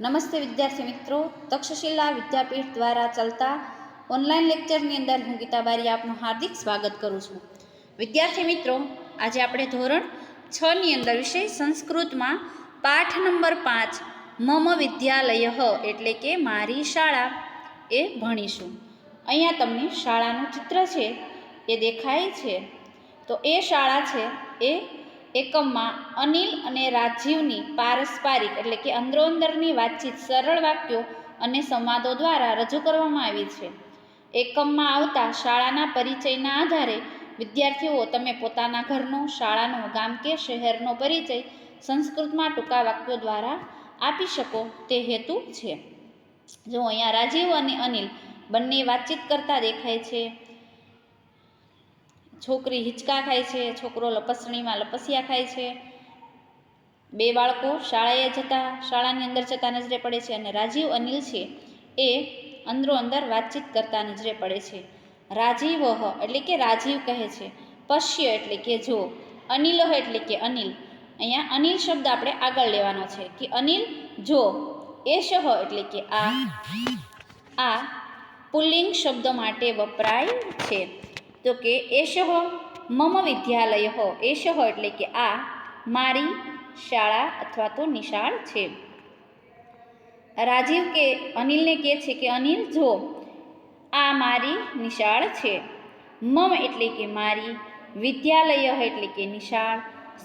નમસ્તે વિદ્યાર્થી મિત્રો. તક્ષશિલા વિદ્યાપીઠ દ્વારા ચાલતા ઓનલાઈન લેક્ચરની અંદર હું ગીતા બારી આપનું હાર્દિક સ્વાગત કરું છું. વિદ્યાર્થી મિત્રો, આજે આપણે ધોરણ છની અંદર વિષય સંસ્કૃતમાં પાઠ નંબર પાંચ, મમ વિદ્યાલય એટલે કે મારી શાળા એ ભણીશું. અહીંયા તમને શાળાનું ચિત્ર છે, એ દેખાય છે. તો એ શાળા છે એ એકમમાં અનિલ અને રાજીવની પારસ્પરિક એટલે કે અંદરોઅંદરની વાતચીત સરળ વાક્યો અને સંવાદો દ્વારા રજૂ કરવામાં આવી છે. એકમમાં આવતા શાળાના પરિચયના આધારે વિદ્યાર્થીઓ તમે પોતાના ઘરનો, શાળાનો, ગામ કે શહેરનો પરિચય સંસ્કૃતમાં ટૂંકા વાક્યો દ્વારા આપી શકો તે હેતુ છે. જો અહીંયા રાજીવ અને અનિલ બંને વાતચીત કરતા દેખાય છે છોકરી હિંચકા ખાય છે, છોકરો લપસણીમાં લપસિયા ખાય છે. બે બાળકો શાળાએ જતા, શાળાની અંદર જતા નજરે પડે છે અને રાજીવ અનિલ છે એ અંદરો અંદર વાતચીત કરતા નજરે પડે છે. રાજીવ એટલે કે રાજીવ કહે છે. પશ્ય એટલે કે જો, અનિલ એટલે કે અનિલ. અહીંયા અનિલ શબ્દ આપણે આગળ લેવાનો છે કે અનિલ, જો એશ એટલે કે આ. આ પુલ્લિંગ શબ્દ માટે વપરાય છે. તો કે એશહ મમ વિદ્યાલય એશહ એટલે કે આ મારી શાળા અથવા તો નિશાળ છે. રાજીવ કે અનિલને કહે છે કે, અનિલ, જો આ મારી નિશાળ છે. મમ એટલે કે મારી, વિદ્યાલય એટલે કે નિશાળ,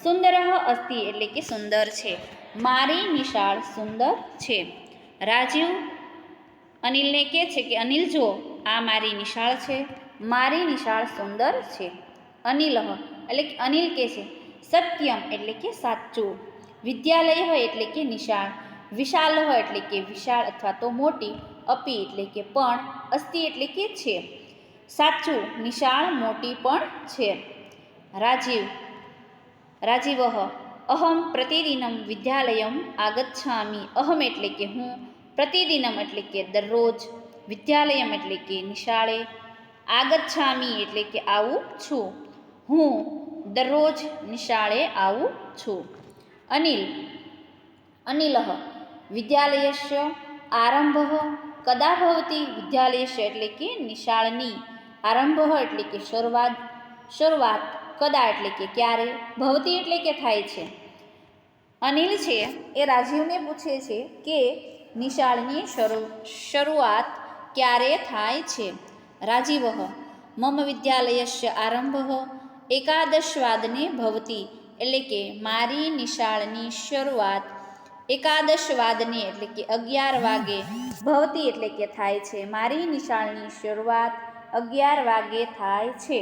સુંદર અસ્તિ એટલે કે સુંદર છે. મારી નિશાળ સુંદર છે. રાજીવ અનિલને કહે છે કે, અનિલ, જો આ મારી નિશાળ છે મારી નિશાળ સુંદર છે. અનિલ એટલે કે અનિલ કે છે. સત્યમ, એટલે કે સાચું. વિદ્યાલય હોય એટલે કે નિશાળ. વિશાલ હોય એટલે કે વિશાળ અથવા તો મોટી. અપી એટલે કે પણ. અસ્થિ એટલે કે છે. સાચું, નિશાળ, મોટી પણ છે. રાજીવ. રાજીવ અહમ પ્રતિદિનમ વિદ્યાલયમ આગચ્છામી. અહમ એટલે કે હું. પ્રતિદિનમ એટલે કે દરરોજ. વિદ્યાલયમ એટલે કે નિશાળે. આગચ્છામી એટલે કે આવું છું. હું દરરોજ નિશાળે આવું છું. અનિલ અનિલ વિદ્યાલયસ્ય આરંભ કદા ભવતી વિદ્યાલયસ્ય એટલે કે નિશાળની આરંભ એટલે કે શરૂઆત શરૂઆત કદા એટલે કે ક્યારે, ભવતી એટલે કે થાય છે. અનિલ છે એ રાજીવને પૂછે છે કે નિશાળની શરૂ, શરૂઆત ક્યારે થાય છે? રાજીવ મમ વિદ્યાલયસ્ય આરંભ એકાદશવાદને ભવતી એટલે કે મારી નિશાળની શરૂઆત એકાદશવાદને એટલે કે અગિયાર વાગે ભવતી એટલે કે થાય છે મારી નિશાળની શરૂઆત અગિયાર વાગે થાય છે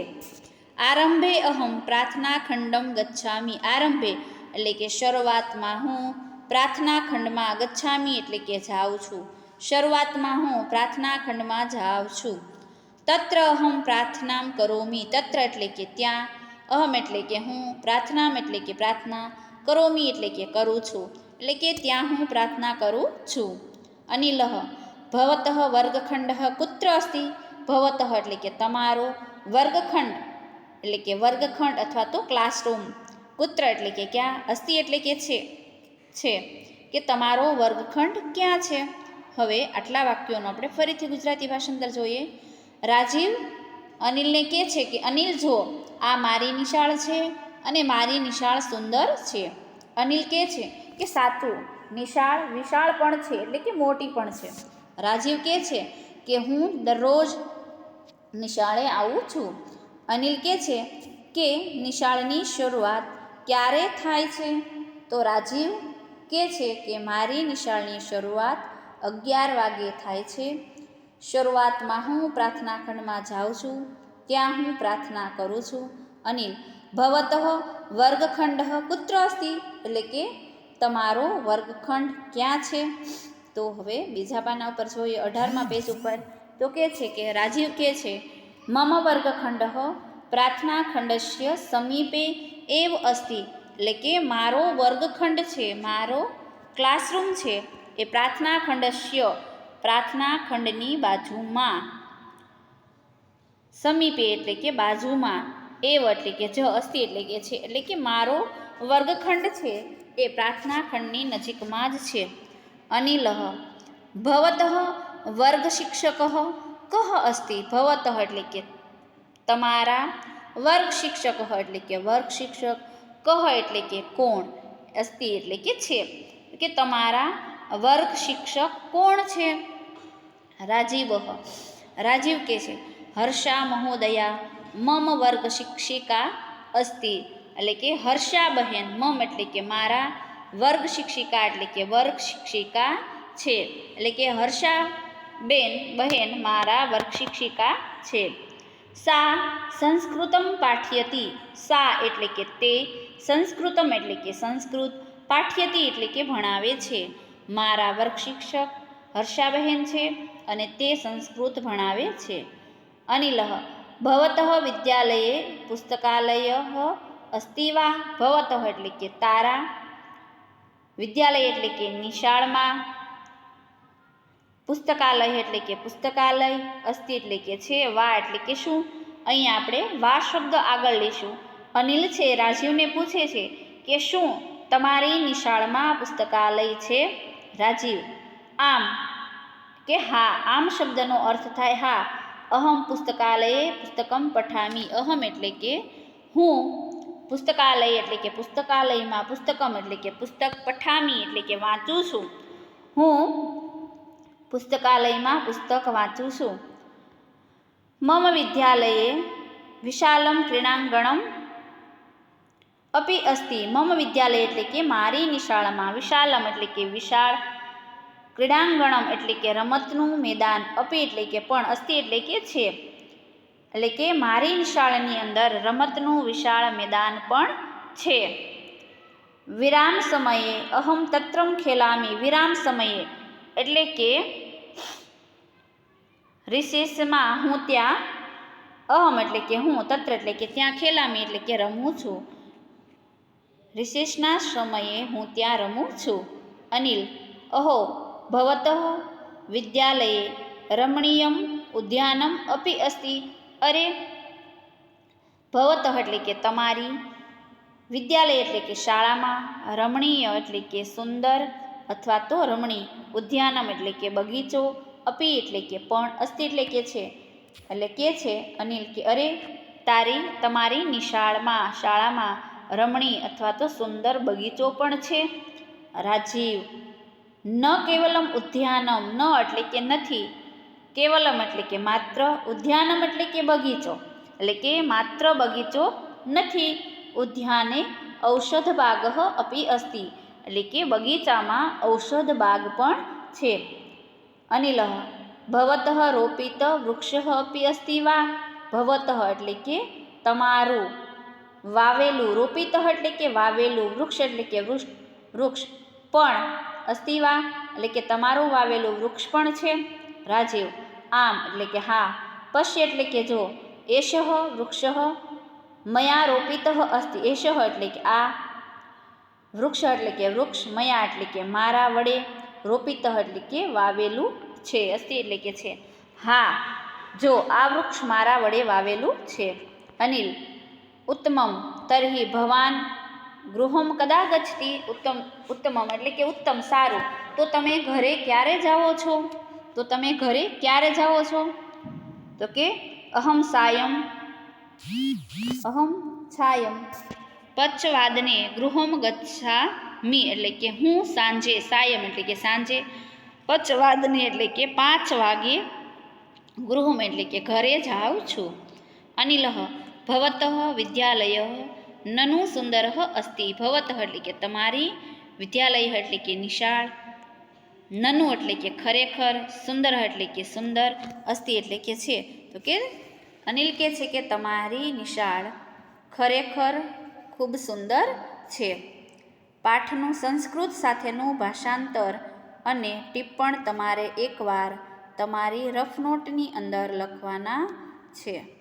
આરંભે અહમ પ્રાર્થના ખંડમ ગચ્છામી આરંભે એટલે કે શરૂઆતમાં હું પ્રાર્થના ખંડમાં ગચ્છામી એટલે કે જાઉં છું શરૂઆતમાં હું પ્રાર્થના ખંડમાં જાઉં છું તત્ર અહમ પ્રાર્થનામ કરોમી, તત્ર એટલે કે ત્યાં, અહમ એટલે કે હું, પ્રાર્થનામ એટલે કે પ્રાર્થના, કરોમી એટલે કે કરું છું, એટલે કે ત્યાં હું પ્રાર્થના કરું છું. અનિલ, ભવત વર્ગખંડ કુત્ર અસ્તિ, ભવત એટલે કે તમારો વર્ગખંડ, એટલે કે વર્ગખંડ અથવા તો ક્લાસરૂમ, કુત્ર એટલે કે ક્યાં, અસ્તિ એટલે કે છે છે, કે તમારો વર્ગખંડ ક્યાં છે? હવે આટલા વાક્યોનો આપણે ફરીથી ગુજરાતી ભાષાંતર જોઈએ. રાજીવ, અનિલને કહે છે કે, અનિલ, જો, આ મારી નિશાળ છે અને મારી નિશાળ સુંદર છે. અનિલ કહે છે કે, સાચું, નિશાળ વિશાળ પણ છે, એટલે કે મોટી પણ છે. રાજીવ કહે છે કે, હું દરરોજ નિશાળે આવું છું. અનિલ કહે છે કે, નિશાળની શરૂઆત ક્યારે થાય છે? તો રાજીવ કહે છે કે, મારી નિશાળની શરૂઆત અગિયાર વાગે થાય છે. શરૂઆતમાં હું પ્રાર્થના ખંડમાં જાઉં છું, ત્યાં હું પ્રાર્થના કરું છું અને ભવત વર્ગખંડ કુત્ર અસ્તિ એટલે કે તમારો વર્ગખંડ ક્યાં છે? તો હવે બીજા પાના ઉપર જોઈએ, અઢારમા પેજ ઉપર તો કે છે કે રાજીવ કે છે, મમ વર્ગખંડ પ્રાર્થના ખંડસ્ય સમીપે એવ અસ્તિ એટલે કે મારો વર્ગખંડ છે, મારો ક્લાસરૂમ છે, એ પ્રાર્થના ખંડસ્ય પ્રાર્થના ખંડની બાજુમાં, સમીપે એટલે કે બાજુમાં, એવ એટલે કે જ અસ્તિ એટલે કે છે. એટલે કે મારો વર્ગખંડ છે, એ પ્રાર્થના ખંડની નજીકમાં જ છે. અનિલ, ભવતઃ વર્ગ શિક્ષક કહ અસ્તિ ભવતઃ એટલે કે તમારા વર્ગ શિક્ષક એટલે કે વર્ગ શિક્ષક કહ એટલે કે કોણ? અસ્તિ એટલે કે છે. કે તમારા વર્ગ શિક્ષક કોણ છે? રાજીવ. રાજીવ કે છે, હર્ષા મહોદયા, મમ વર્ગ શિક્ષિકા અસ્તિ. એટલે કે, હર્ષા બહેન, મમ એટલે કે મારા વર્ગ શિક્ષિકા એટલે કે વર્ગ શિક્ષિકા છે. એટલે કે, હર્ષા બેન, બહેન, મારા વર્ગ શિક્ષિકા છે. સા સંસ્કૃતમ પાઠ્યતી. સા એટલે કે તે સંસ્કૃતમ એટલે કે સંસ્કૃત. પાઠ્યતી એટલે કે ભણાવે છે. મારા વર્ગ શિક્ષક હર્ષાબહેન છે. અને તે સંસ્કૃત ભણાવે છે. અનિલ, ભવતઃ વિદ્યાલયે પુસ્તકાલય અસ્તિ વા ભવતઃ એટલે કે તારા, વિદ્યાલય એટલે કે નિશાળમાં, પુસ્તકાલય એટલે કે પુસ્તકાલય, અસ્તિ એટલે કે છે, વા એટલે કે શું? અહીંયા આપણે વા શબ્દ આગળ લઈશું. અનિલ છે, રાજીવને પૂછે છે કે શું તમારી નિશાળમાં પુસ્તકાલય છે? રાજીવ, આમ કે હા, આમ શબ્દનો અર્થ થાય, હા, અહમ પુસ્તકાલયે પુસ્તકમ પઠામી, અહમ એટલે કે હું, પુસ્તકાલય એટલે કે પુસ્તકાલયમાં પુસ્તકમ એટલે કે પુસ્તક પઠામી એટલે કે વાંચું છું. હું પુસ્તકાલયમાં પુસ્તક વાંચું છું. મમ વિદ્યાલયે વિશાલમ ક્રીડાંગણમ અપી અસ્તિ. મમ વિદ્યાલય એટલે કે મારી નિશાળમાં વિશાલમ એટલે કે વિશાળ ક્રીડાંગણમ એટલે કે રમતનું મેદાન, અપી એટલે કે પણ, અસ્થિ એટલે કે છે એટલે કે મારી શાળાની અંદર રમતનું વિશાળ મેદાન પણ છે. વિરામ સમયે અહમ તત્રમ ખેલામી, વિરામ સમયે એટલે કે રિસેસમાં હું ત્યાં અહમ એટલે કે હું, તત્ર એટલે કે ત્યાં ખેલામી એટલે કે રમું છું. રિસેસના સમયે હું ત્યાં રમું છું. અનિલ, અહો ભવતઃ વિદ્યાલયે રમણીયમ ઉદ્યાનમ અપી અસ્તિ અરે ભવતઃ એટલે કે તમારી વિદ્યાલય એટલે કે શાળામાં રમણીય એટલે કે સુંદર અથવા તો રમણી ઉદ્યાનમ એટલે કે બગીચો અપી એટલે કે પણ અસ્તિ એટલે કે છે। એટલે કે છે અનિલ કે અરે! તારી, તમારી નિશાળમાં, શાળામાં રમણી અથવા તો સુંદર બગીચો પણ છે। રાજીવ ન કેવલમ ઉદ્યાનમ, ન એટલે કે નથી. કેવલમ એટલે કે માત્ર, ઉદ્યાનમ એટલે કે બગીચો. એટલે કે માત્ર બગીચો નથી. ઉદ્યાને ઔષધ બાગ અપી અસ્તિ. એટલે કે બગીચામાં ઔષધ બાગ પણ છે. અનિલ, ભવત રોપિત વૃક્ષ અપી અસ્તિ વા? ભવત એટલે કે તમારું. વાવેલું, રોપિત એટલે કે વાવેલું વૃક્ષ એટલે કે વૃક્ષ વૃક્ષ. પણ અસ્તિ વા એટલે કે તમારું વાવેલું વૃક્ષ પણ છે. રાજીવ, આમ, એટલે કે હા. પશ્ય, એટલે કે જો. એષ વૃક્ષ મયા રોપિત અસ્તિ. એષ એટલે કે આ. વૃક્ષ, એટલે કે વૃક્ષ. મયા, એટલે કે મારા વડે રોપિત, એટલે કે વાવેલું છે. અસ્તિ, એટલે કે છે. હા. જો, આ વૃક્ષ મારા વડે વાવેલું છે. અનિલ, ઉત્તમમ. તરહી ભવાન ગૃહમ કદા ગચ્છતી ઉત્તમ, ઉત્તમમ એટલે કે ઉત્તમ, સારું. તો તમે ઘરે ક્યારે જાઓ છો? તો તમે ઘરે ક્યારે જાઓ છો? તો કે અહમ સાયમ. અહમ છાયમ. પચ્છવાદને ગૃહમ ગચ્છામી એટલે કે હું સાંજે સાયમ એટલે કે સાંજે. પચ્છવાદને એટલે કે પાંચ વાગે ગૃહમ એટલે કે ઘરે જાઉં છું. અનિલ ભવતઃ વિદ્યાલય નનુ સુંદર અસ્તિ ભવતઃ એટલે કે તમારી, વિદ્યાલય એટલે કે નિશાળ, નનુ એટલે કે ખરેખર, સુંદર એટલે કે સુંદર, અસ્તિ એટલે કે છે. તો કે અનિલ કે છે કે તમારી નિશાળ ખરેખર ખૂબ સુંદર છે. પાઠનું સંસ્કૃત સાથેનું ભાષાંતર અને ટિપ્પણ તમારે એકવાર તમારી રફ નોટની અંદર લખવાના છે.